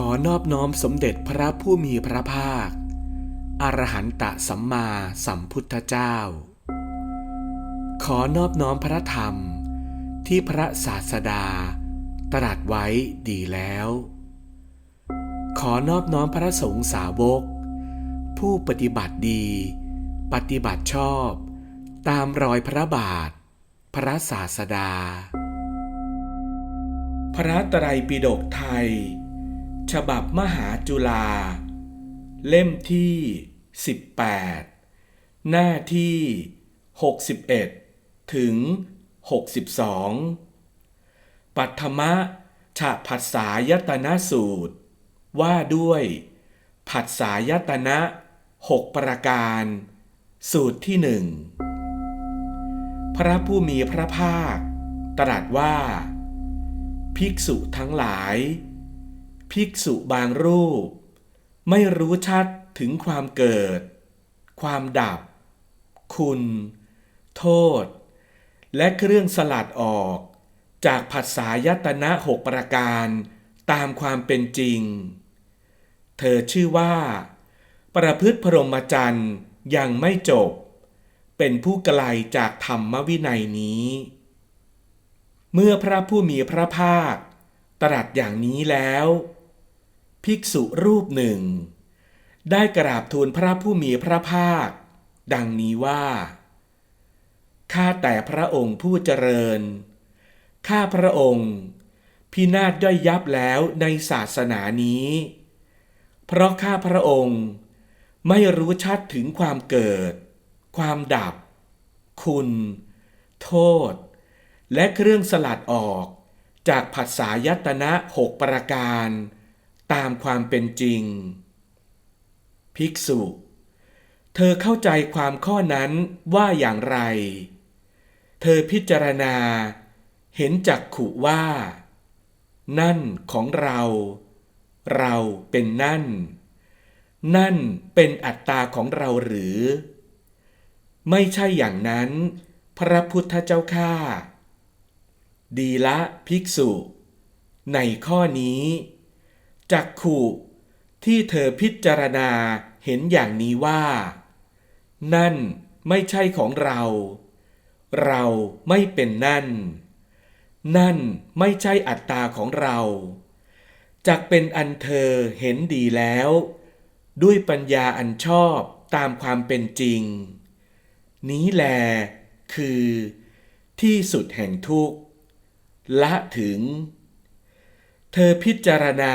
ขอนอบน้อมสมเด็จพระผู้มีพระภาค อรหันตสัมมาสัมพุทธเจ้า ขอนอบน้อมพระธรรมที่พระศาสดา ตรัสไว้ดีแล้ว ขอนอบน้อมพระสงฆ์สาวก ผู้ปฏิบัติดี ปฏิบัติชอบ ตามรอยพระบาท พระศาสดา พระไตรปิฎกไทย ฉบับมหาจุฬาเล่มที่ 18 หน้าที่ 61 ถึง 62 ปัทมะฉะผัสสายตนะสูตร ว่าด้วยผัสสายตนะหกประการ สูตรที่หนึ่งพระผู้มีพระภาค ตรัสว่า ภิกษุทั้งหลาย ภิกษุบางรูป ไม่รู้ชัดถึงความเกิด ความดับ คุณ โทษ และเครื่องสลัดออก จากผัสสายตนะหกประการตามความเป็นจริง เธอชื่อว่า ประพฤติพรหมจรรย์ยังไม่จบ เป็นผู้ไกลจากธรรมวินัยนี้ เมื่อพระผู้มีพระภาค ตรัสอย่างนี้แล้ว ภิกษุรูปหนึ่ง ได้กราบทูลพระผู้มีพระภาค ดังนี้ว่า ข้าแต่พระองค์ผู้เจริญ ข้าพระองค์ พินาศย่อยยับแล้วในศาสนานี้ เพราะข้าพระองค์ไม่รู้ชัดถึงความเกิด ความดับ คุณ โทษ และเครื่องสลัดออกจากผัสสายตนะหกประการ ตามความเป็นจริง ภิกษุ เธอเข้าใจความข้อนั้นว่าอย่างไร เธอพิจารณา เห็นจักขุว่า นั่นของเรา เราเป็นนั่น นั่นเป็นอัตตาของเราหรือ ไม่ใช่อย่างนั้น พระพุทธเจ้าข้าดีละภิกษุ ในข้อนี้ จักขุที่เธอพิจารณาเห็นอย่างนี้ว่า นั่นไม่ใช่ของเรา เราไม่เป็นนั่น นั่นไม่ใช่อัตตาของเราจักเป็นอันเธอเห็นดีแล้ว ด้วยปัญญาอันชอบตามความเป็นจริง นี้แล คือ ที่สุดแห่งทุกข์ละถึง เธอพิจารณา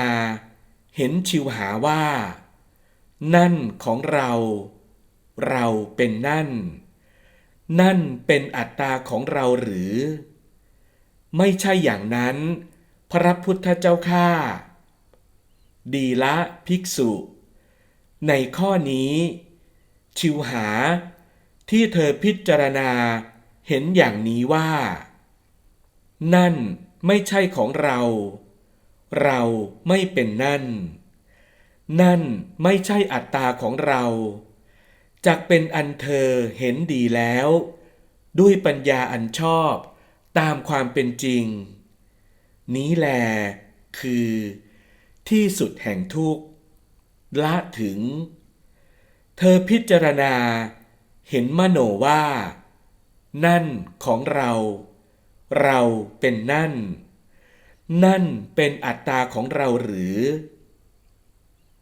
เห็นชิวหาว่า นั่นของเรา เราเป็นนั่น นั่นเป็นอัตตาของเราหรือ ไม่ใช่อย่างนั้น พระพุทธเจ้าข้าดีละภิกษุ ในข้อนี้ ชิวหา ที่เธอพิจารณาเห็นอย่างนี้ว่า นั่นไม่ใช่ของเรา เราไม่เป็นนั่น นั่นไม่ใช่อัตตาของเราจักเป็นอันเธอเห็นดีแล้ว ด้วยปัญญาอันชอบ ตามความเป็นจริง นี้แล คือ ที่สุดแห่งทุกข์ละถึง เธอพิจารณา เห็นมโนว่า นั่นของเรา เราเป็นนั่น นั่นเป็นอัตตาของเราหรือ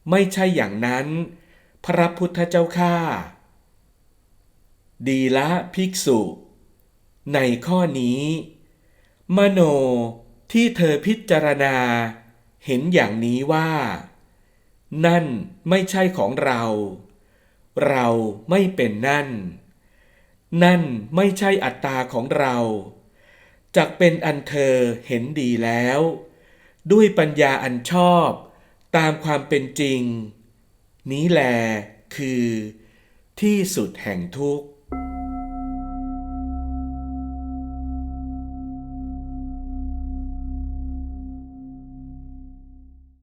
ไม่ใช่อย่างนั้น พระพุทธเจ้าข้าดีละภิกษุ ในข้อนี้ มโนที่เธอพิจารณา เห็นอย่างนี้ว่า นั่นไม่ใช่ของเรา เราไม่เป็นนั่น นั่นไม่ใช่อัตตาของเรา จักเป็นอันเธอเห็นดีแล้ว ด้วยปัญญาอันชอบ ตามความเป็นจริง นี้แลคือที่สุดแห่งทุกข์